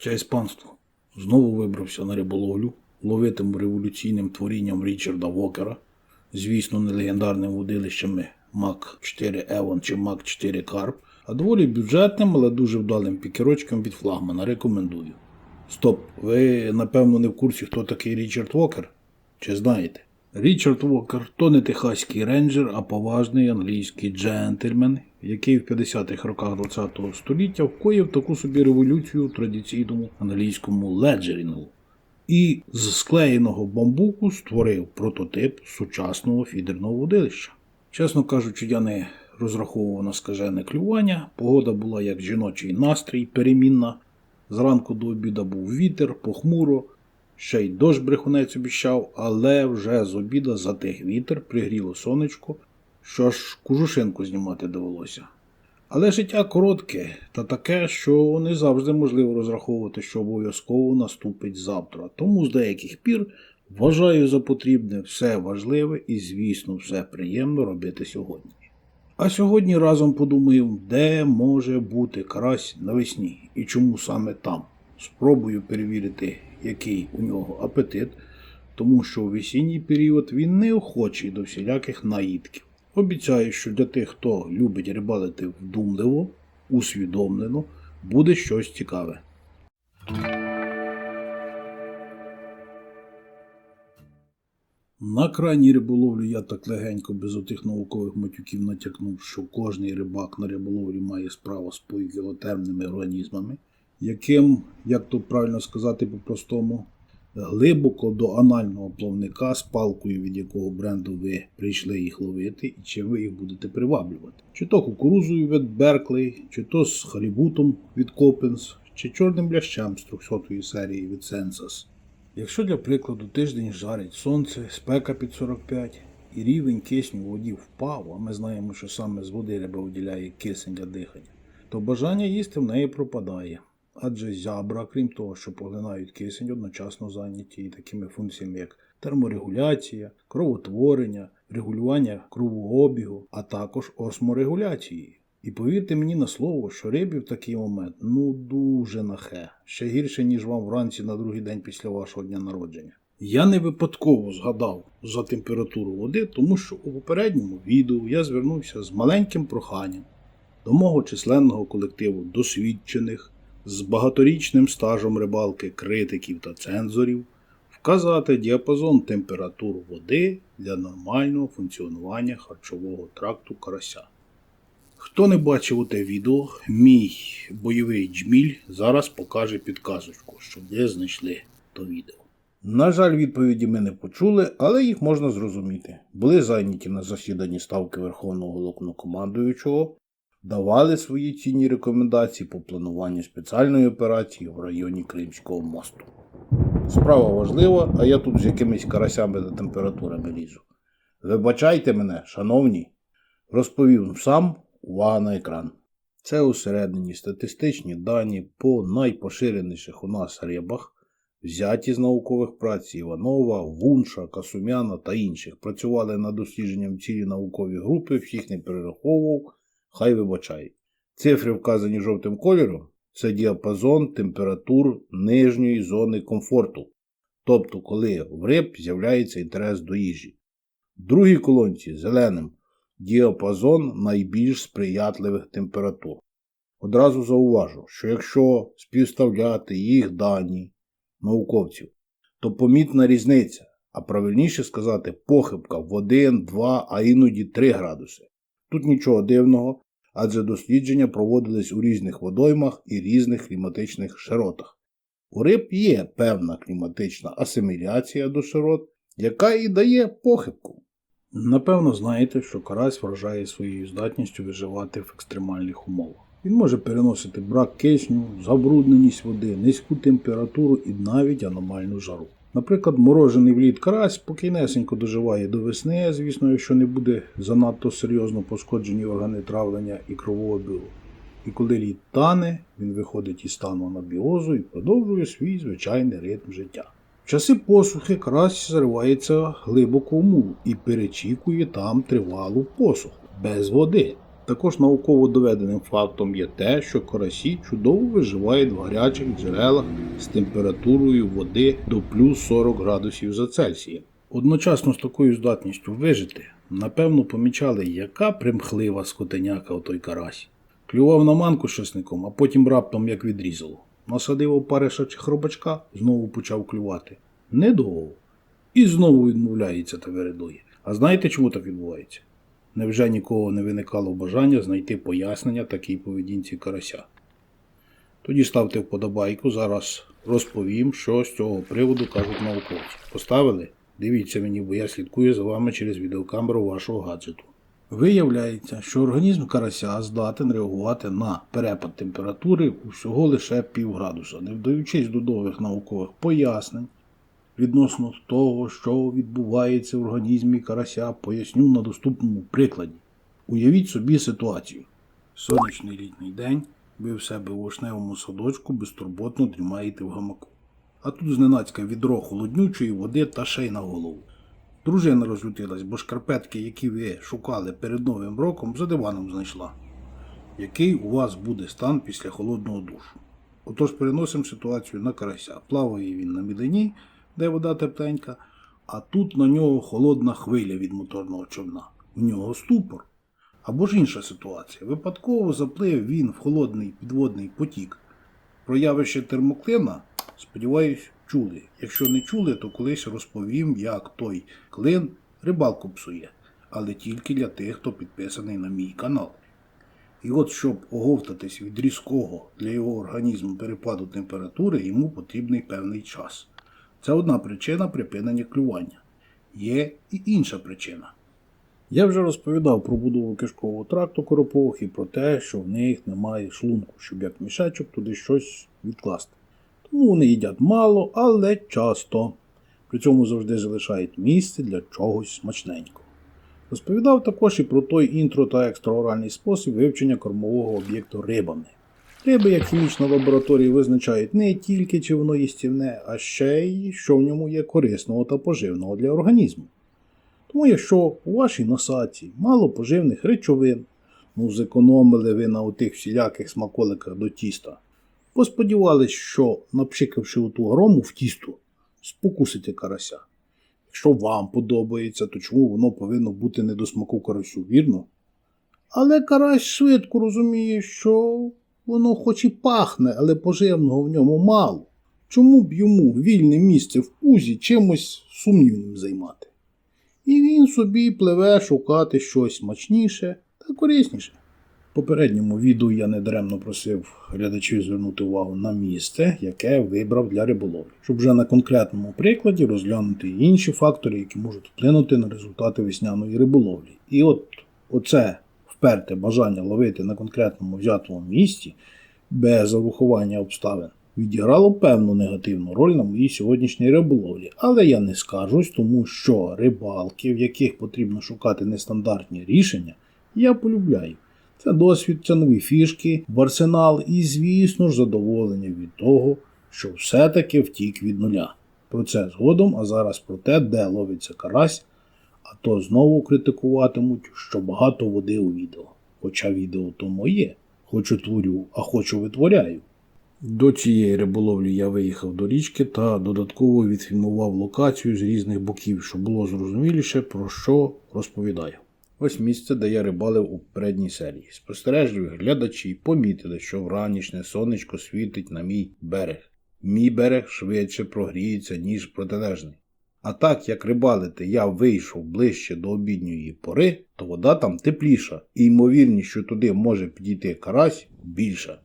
Честь панство. Знову вибрався на риболовлю, ловитим революційним творінням Річарда Вокера, звісно, не легендарним водилищами Мак 4 Евон чи Мак 4 Карп, а доволі бюджетним, але дуже вдалим пікерочком від флагмана. Рекомендую. Стоп, ви напевно не в курсі, хто такий Річард Вокер? Чи знаєте? Річард Вокер то не техаський рейнджер, а поважний англійський джентльмен, який в 50-х роках ХХ століття вкоїв таку собі революцію в традиційному англійському леджерінгу. І з склеєного бамбуку створив прототип сучасного фідерного водилища. Чесно кажучи, я не розраховував на скажене клювання. Погода була як жіночий настрій, перемінна. Зранку до обіда був вітер, похмуро, ще й дощ брехунець обіщав, але вже з обіда затих вітер, пригріло сонечко, що ж кужушинку знімати довелося. Але життя коротке та таке, що не завжди можливо розраховувати, що обов'язково наступить завтра. Тому з деяких пір вважаю за потрібне все важливе і, звісно, все приємно робити сьогодні. А сьогодні разом подумаємо, де може бути карась навесні і чому саме там. Спробую перевірити, який у нього апетит, тому що у весінній період він неохочий до всіляких наїдків. Обіцяю, що для тих, хто любить рибалити вдумливо, усвідомлено, буде щось цікаве. На крайній риболовлі я так легенько без отих наукових матюків натякнув, що кожний рибак на риболовлі має справу з поїкілотермними організмами, яким, як то правильно сказати по-простому, глибоко до анального плавника з палкою, від якого бренду ви прийшли їх ловити, і чим ви їх будете приваблювати. Чи то кукурузою від Берклей, чи то з халібутом від Копенс, чи чорним блящем з 300-ї серії від Сенсас. Якщо для прикладу тиждень жарить сонце, спека під 45 і рівень кисню у воді впав, а ми знаємо, що саме з води риба виділяє кисень для дихання, то бажання їсти в неї пропадає. Адже зябра, крім того, що поглинають кисень, одночасно зайняті такими функціями, як терморегуляція, кровотворення, регулювання кровообігу, а також осморегуляції. І повірте мені на слово, що рибі в такий момент ну дуже нахе, ще гірше, ніж вам вранці на другий день після вашого дня народження. Я не випадково згадав за температуру води, тому що у попередньому відео я звернувся з маленьким проханням до мого численного колективу досвідчених з багаторічним стажем рибалки критиків та цензорів вказати діапазон температур води для нормального функціонування харчового тракту карася. Хто не бачив у те відео, мій бойовий джміль зараз покаже підказочку, щоб ви знайшли то відео. На жаль, відповіді ми не почули, але їх можна зрозуміти. Були зайняті на засіданні ставки Верховного головнокомандуючого, давали свої цінні рекомендації по плануванню спеціальної операції в районі Кримського мосту. Справа важлива, а я тут з якимись карасями та температурами лізу. Вибачайте мене, шановні, розповів сам, увага на екран. Це усередині статистичні дані по найпоширеніших у нас рибах, взяті з наукових праць Іванова, Вунша, Касумяна та інших. Працювали над дослідженням цілі наукові групи, всіх не перераховував, хай вибачають. Цифри, вказані жовтим кольором, це діапазон температур нижньої зони комфорту, тобто коли в риб з'являється інтерес до їжі. В другій колонці зеленим діапазон найбільш сприятливих температур. Одразу зауважу, що якщо співставляти їх дані науковців, то помітна різниця, а правильніше сказати, похибка в 1, 2, а іноді 3 градуси. Тут нічого дивного, адже дослідження проводились у різних водоймах і різних кліматичних широтах. У риб є певна кліматична асиміляція до широт, яка і дає похибку. Напевно, знаєте, що карась вражає своєю здатністю виживати в екстремальних умовах. Він може переносити брак кисню, забрудненість води, низьку температуру і навіть аномальну жару. Наприклад, морожений вліт карась спокійнесенько доживає до весни, звісно, якщо не буде занадто серйозно пошкоджені органи травлення і кровообігу. І коли лід тане, він виходить із стану анабіозу і продовжує свій звичайний ритм життя. В часи посухи карась заривається глибоко в мул і перечікує там тривалу посуху без води. Також науково доведеним фактом є те, що карасі чудово виживають в гарячих джерелах з температурою води до плюс 40 градусів за Цельсієм. Одночасно з такою здатністю вижити, напевно, помічали, яка примхлива скотеняка отой карась. Клював на манку з а потім раптом як відрізало. Насадив опариша чи хробачка, знову почав клювати. Недовго. І знову відмовляється та вередує. А знаєте, чому так відбувається? Невже нікого не виникало бажання знайти пояснення такій поведінці карася? Тоді ставте вподобайку, зараз розповім, що з цього приводу кажуть науковці. Поставили? Дивіться мені, бо я слідкую за вами через відеокамеру вашого гаджету. Виявляється, що організм карася здатен реагувати на перепад температури усього лише пів градуса, не вдаючись до довгих наукових пояснень відносно того, що відбувається в організмі карася, поясню на доступному прикладі. Уявіть собі ситуацію. Сонячний літній день, ви в себе у вишневому садочку безтурботно дрімаєте в гамаку. А тут зненацька відро холоднючої води та ще на голову. Дружина розлютилась, бо шкарпетки, які ви шукали перед Новим роком, за диваном знайшла. Який у вас буде стан після холодного душу? Отож переносимо ситуацію на карася. Плаває він на мілині, де вода тепленька, а тут на нього холодна хвиля від моторного човна. У нього ступор. Або ж інша ситуація. Випадково заплив він в холодний підводний потік. Про явище термоклина, сподіваюсь, чули. Якщо не чули, то колись розповім, як той клин рибалку псує, але тільки для тих, хто підписаний на мій канал. І от щоб оговтатись від різкого для його організму перепаду температури, йому потрібний певний час. Це одна причина припинення клювання. Є і інша причина. Я вже розповідав про будову кишкового тракту коропових і про те, що в них немає шлунку, щоб як мішечок туди щось відкласти. Тому вони їдять мало, але часто. При цьому завжди залишають місце для чогось смачненького. Розповідав також і про той інтро та екстраоральний спосіб вивчення кормового об'єкту рибами. Риби, як хімічна лабораторія, визначають не тільки чи воно їстівне, а ще й що в ньому є корисного та поживного для організму. Тому якщо у вашій насадці мало поживних речовин, ну зекономили ви на отих всіляких смаколиках до тіста, посподівались, що, напшикавши оту грому в тісто, спокусите карася. Якщо вам подобається, то чому воно повинно бути не до смаку карасю, вірно? Але карась швидко розуміє, що воно хоч і пахне, але поживного в ньому мало. Чому б йому вільне місце в пузі чимось сумнівним займати? І він собі пливе шукати щось смачніше та корисніше. В попередньому відео я недаремно просив глядачів звернути увагу на місце, яке вибрав для риболовлі, щоб вже на конкретному прикладі розглянути інші фактори, які можуть вплинути на результати весняної риболовлі. І от оце вперте бажання ловити на конкретному взятому місці без урахування обставин відіграло певну негативну роль на моїй сьогоднішній риболовлі. Але я не скажусь, тому що рибалки, в яких потрібно шукати нестандартні рішення, я полюбляю. Це досвід, це нові фішки, в арсенал і, звісно ж, задоволення від того, що все-таки втік від нуля. Про це згодом, а зараз про те, де ловиться карась, а то знову критикуватимуть, що багато води у відео. Хоча відео то моє. Хочу творю, а хочу витворяю. До цієї риболовлі я виїхав до річки та додатково відфільмував локацію з різних боків, щоб було зрозуміліше, про що розповідаю. Ось місце, де я рибалив у передній серії. Спостережливі глядачі помітили, що вранішнє сонечко світить на мій берег. Мій берег швидше прогріється, ніж протилежний. А так як рибалити я вийшов ближче до обідньої пори, то вода там тепліша, і ймовірність, що туди може підійти карась, більша.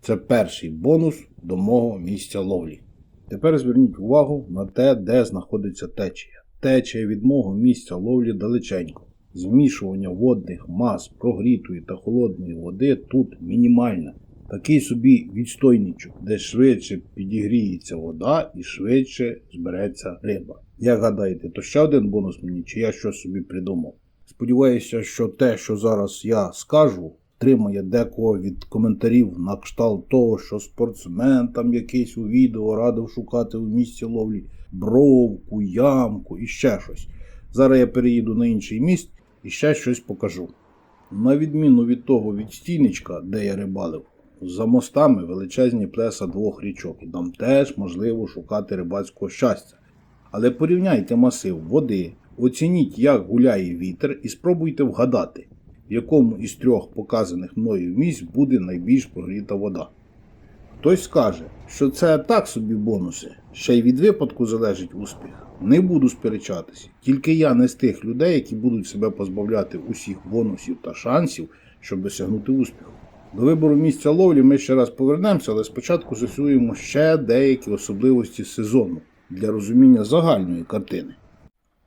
Це перший бонус до мого місця ловлі. Тепер зверніть увагу на те, де знаходиться течія. Течія від мого місця ловлі далеченько. Змішування водних мас прогрітої та холодної води тут мінімальне. Такий собі відстойничок, де швидше підігріється вода і швидше збереться риба. Як гадаєте, то ще один бонус мені, чи я щось собі придумав? Сподіваюся, що те, що зараз я скажу, тримає декого від коментарів на кшталт того, що спортсмен там якийсь у відео радив шукати у місці ловлі бровку, ямку і ще щось. Зараз я переїду на інший міст і ще щось покажу. На відміну від того відстійничка, де я рибалив, за мостами величезні плеса двох річок, і там теж можливо шукати рибацького щастя. Але порівняйте масив води, оцініть, як гуляє вітер, і спробуйте вгадати, в якому із трьох показаних мною місць буде найбільш прогріта вода. Хтось скаже, що це так собі бонуси, ще й від випадку залежить успіх. Не буду сперечатися. Тільки я не з тих людей, які будуть себе позбавляти усіх бонусів та шансів, щоб досягнути успіху. До вибору місця ловлі ми ще раз повернемося, але спочатку з'ясуємо ще деякі особливості сезону для розуміння загальної картини.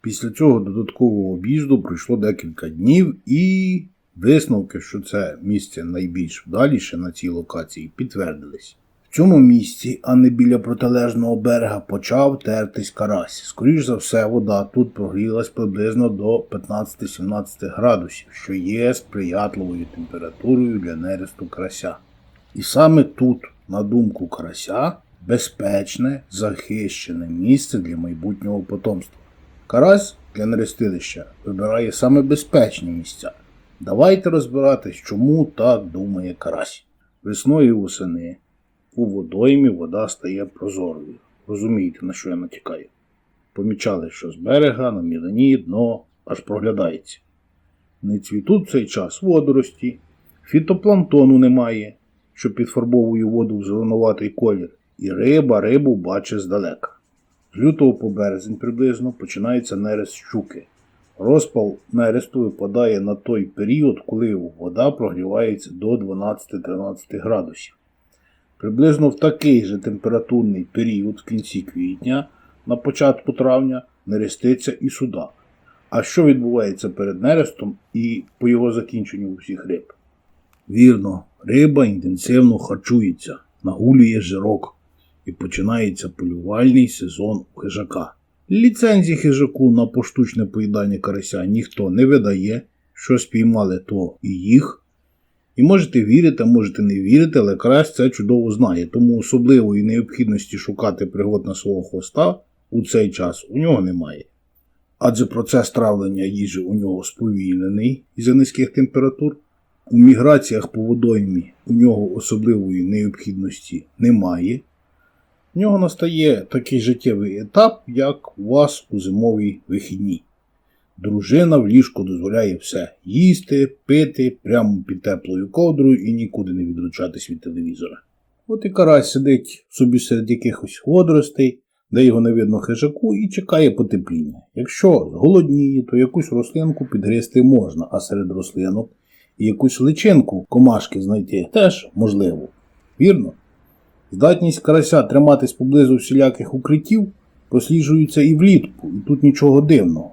Після цього додаткового об'їзду пройшло декілька днів і висновки, що це місце найбільш вдаліше на цій локації, підтвердились. В цьому місці, а не біля протилежного берега, почав тертись карась. Скоріш за все, вода тут прогрілась приблизно до 15-17 градусів, що є сприятливою температурою для нересту карася. І саме тут, на думку карася, безпечне, захищене місце для майбутнього потомства. Карась для нерестилища вибирає саме безпечні місця. Давайте розбиратись, чому так думає карась. Весною і восени у водоймі вода стає прозорою. Розумієте, на що я натякаю? Помічали, що з берега на мілині дно аж проглядається. Не цвітуть в цей час водорості, фітопланктону немає, що підфарбовує воду в зеленуватий колір, і риба рибу бачить здалека. З лютого по березень приблизно починається нерест щуки. Розпал нересту випадає на той період, коли вода прогрівається до 12-13 градусів. Приблизно в такий же температурний період в кінці квітня, на початку травня, нереститься і суда. А що відбувається перед нерестом і по його закінченню у всіх риб? Вірно, риба інтенсивно харчується, нагулює жирок і починається полювальний сезон у хижака. Ліцензії хижаку на поштучне поїдання карася ніхто не видає, що спіймали то і їх. І можете вірити, можете не вірити, але карась це чудово знає, тому особливої необхідності шукати пригод на свого хвоста у цей час у нього немає. Адже процес травлення їжі у нього сповільнений із-за низьких температур. У міграціях по водоймі у нього особливої необхідності немає. В нього настає такий життєвий етап, як у вас у зимовій вихідні. Дружина в ліжку дозволяє все їсти, пити прямо під теплою ковдрою і нікуди не відлучатись від телевізора. От і карась сидить собі серед якихось водоростей, де його не видно хижаку, і чекає потепління. Якщо зголодніє, то якусь рослинку підгризти можна, а серед рослинок і якусь личинку комашки знайти теж можливо. Вірно? Здатність карася триматись поблизу всіляких укриттів просліджується і влітку, і тут нічого дивного.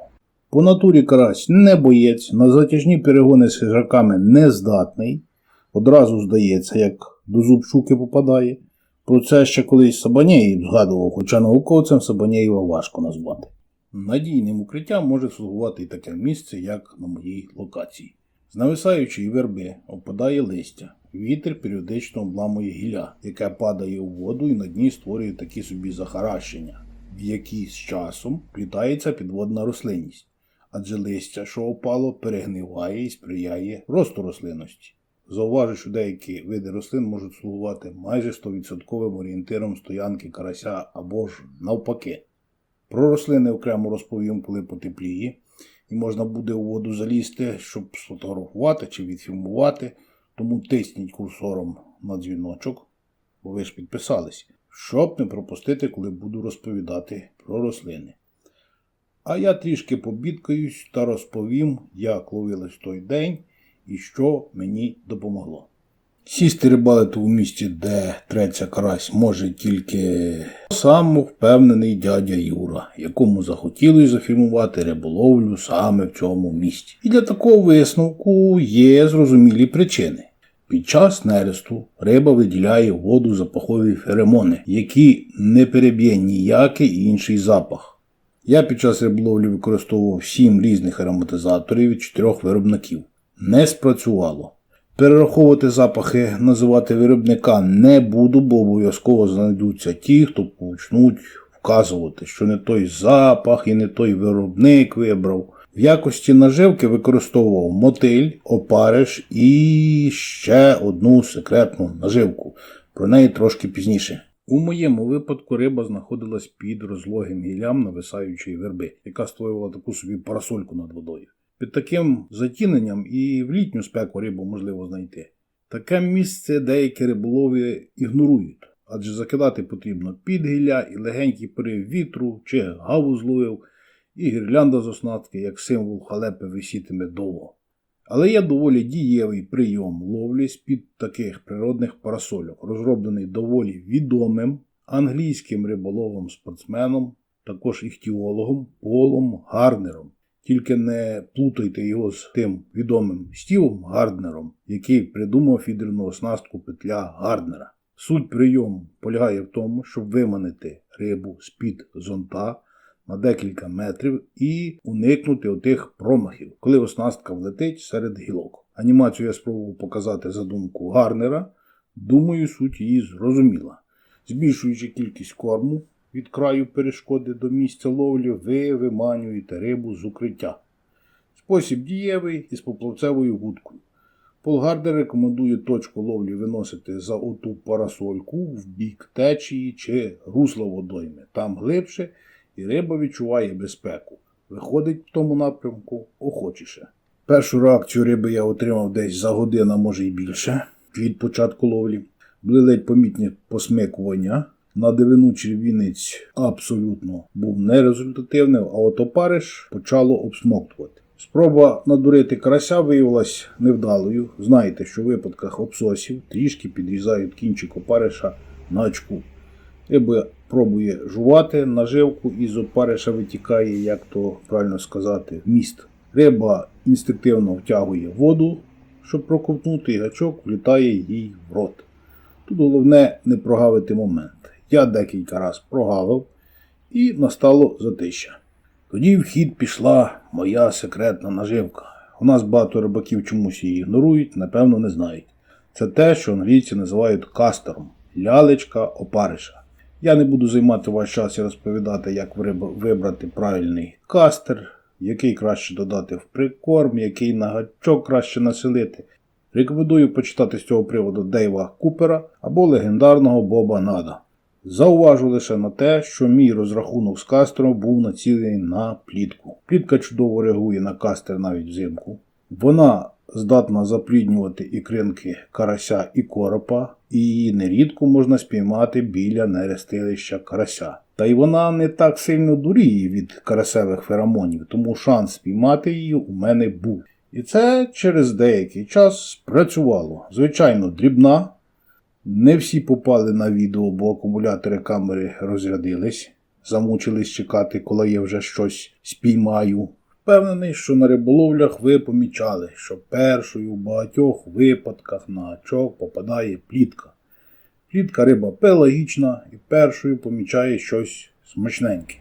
По натурі карась не боєць, на затяжні перегони з хижаками не здатний. Одразу здається, як до зуб щуки попадає. Про це ще колись Сабанєєв згадував, хоча науковцям Сабанєєва важко назвати. Надійним укриттям може слугувати і таке місце, як на моїй локації. З нависаючої верби опадає листя. Вітер періодично обламує гілля, яке падає у воду і на дні створює такі собі захаращення, в які з часом плітається підводна рослинність. Адже листя, що опало, перегниває і сприяє росту рослинності. Зауважу, що деякі види рослин можуть слугувати майже 100% орієнтиром стоянки карася або ж навпаки. Про рослини окремо розповім, коли потепліє, і можна буде у воду залізти, щоб сфотографувати чи відфільмувати. Тому тисніть курсором на дзвіночок, бо ви ж підписались, щоб не пропустити, коли буду розповідати про рослини. А я трішки побідкаюсь та розповім, як ловились той день і що мені допомогло. Сісти рибалити у місті, де треться карась, може тільки самовпевнений дядя Юра, якому захотілося зафільмувати риболовлю саме в цьому місті. І для такого висновку є зрозумілі причини. Під час нересту риба виділяє в воду запахові феромони, які не переб'є ніякий інший запах. Я під час риболовлі використовував 7 різних ароматизаторів від 4 виробників. Не спрацювало. Перераховувати запахи, називати виробника не буду, бо обов'язково знайдуться ті, хто почнуть вказувати, що не той запах і не той виробник вибрав. В якості наживки використовував мотиль, опариш і ще одну секретну наживку. Про неї трошки пізніше. У моєму випадку риба знаходилась під розлогим гіллям нависаючої верби, яка створювала таку собі парасольку над водою. Під таким затіненням і в літню спеку рибу можливо знайти. Таке місце деякі риболови ігнорують, адже закидати потрібно під гілля і легенький порив вітру чи гаву зловив, і гірлянда з оснастки, як символ халепи, висітиме довго. Але є доволі дієвий прийом ловлі з-під таких природних парасольок, розроблений доволі відомим англійським риболовом-спортсменом, також іхтіологом Полом Гарнером. Тільки не плутайте його з тим відомим Стівом Гарднером, який придумав фідерну оснастку петля Гарднера. Суть прийому полягає в тому, щоб виманити рибу з-під зонта на декілька метрів і уникнути отих промахів, коли оснастка влетить серед гілок. Анімацію я спробував показати задумку Гарнера. Думаю, суть її зрозуміла. Збільшуючи кількість корму від краю перешкоди до місця ловлі, ви виманюєте рибу з укриття. Спосіб дієвий із поплавцевою вудкою. Пол Гардер рекомендує точку ловлі виносити за оту парасольку в бік течії чи русла водойми. Там глибше і риба відчуває безпеку. Виходить в тому напрямку охочіше. Першу реакцію риби я отримав десь за годину, може й більше, від початку ловлі. Були ледь помітні посмикування. На дивину червінець абсолютно був нерезультативним, а от опариш почало обсмоктувати. Спроба надурити карася виявилась невдалою. Знаєте, що в випадках обсосів трішки підрізають кінчик опариша на очку. Риба пробує жувати наживку і з опариша витікає, як то правильно сказати, міст. Риба інстинктивно втягує воду, щоб проковтнути, і гачок влітає їй в рот. Тут головне не прогавити момент. Я декілька разів прогавив і настало затища. Тоді в хід пішла моя секретна наживка. У нас багато рибаків чомусь її ігнорують, напевно, не знають. Це те, що англійці називають кастером лялечка опариша. Я не буду займати ваш час і розповідати, як вибрати правильний кастер, який краще додати в прикорм, який на гачок краще населити. Рекомендую почитати з цього приводу Дейва Купера або легендарного Боба Нада. Зауважу лише на те, що мій розрахунок з кастером був націлений на плітку. Плітка чудово реагує на кастер навіть взимку. Вона здатна запліднювати ікринки карася і коропа, і її нерідко можна спіймати біля нерестилища карася. Та й вона не так сильно дуріє від карасевих феромонів, тому шанс спіймати її у мене був. І це через деякий час спрацювало. Звичайно, дрібна. Не всі попали на відео, бо акумулятори камери розрядились, замучились чекати, коли я вже щось спіймаю. Впевнений, що на риболовлях ви помічали, що першою в багатьох випадках на гачок попадає плітка. Плітка риба пелагічна і першою помічає щось смачненьке.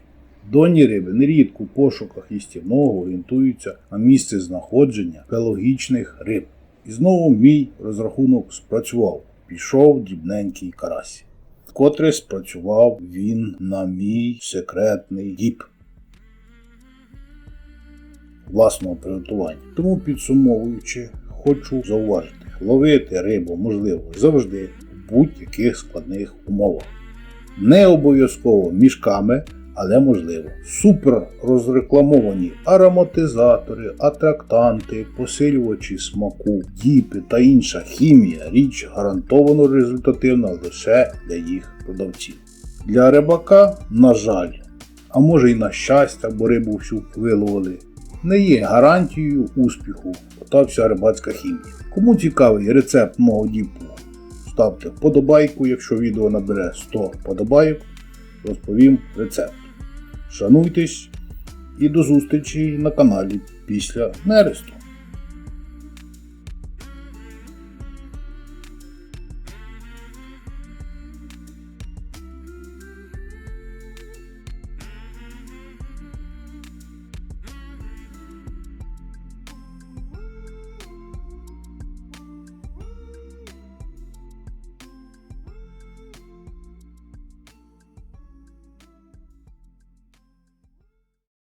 Доні риби нерідко в пошуках їстівного орієнтуються на місце знаходження пелагічних риб. І знову мій розрахунок спрацював. Пішов дрібненький карась. Вкотре спрацював він на мій секретний діп власного приготування. Тому підсумовуючи, хочу зауважити, ловити рибу можливо завжди в будь-яких складних умовах. Не обов'язково мішками, але можливо. Супер розрекламовані ароматизатори, атрактанти, посилювачі смаку, діпи та інша хімія річ гарантовано результативна лише для їх продавців. Для рибака, на жаль, а може й на щастя, бо рибу всю виловили, не є гарантією успіху та вся рибацька хімія. Кому цікавий рецепт мого діпу, ставте вподобайку, якщо відео набере 100 вподобайок, розповім рецепт. Шануйтесь і до зустрічі на каналі після нересту.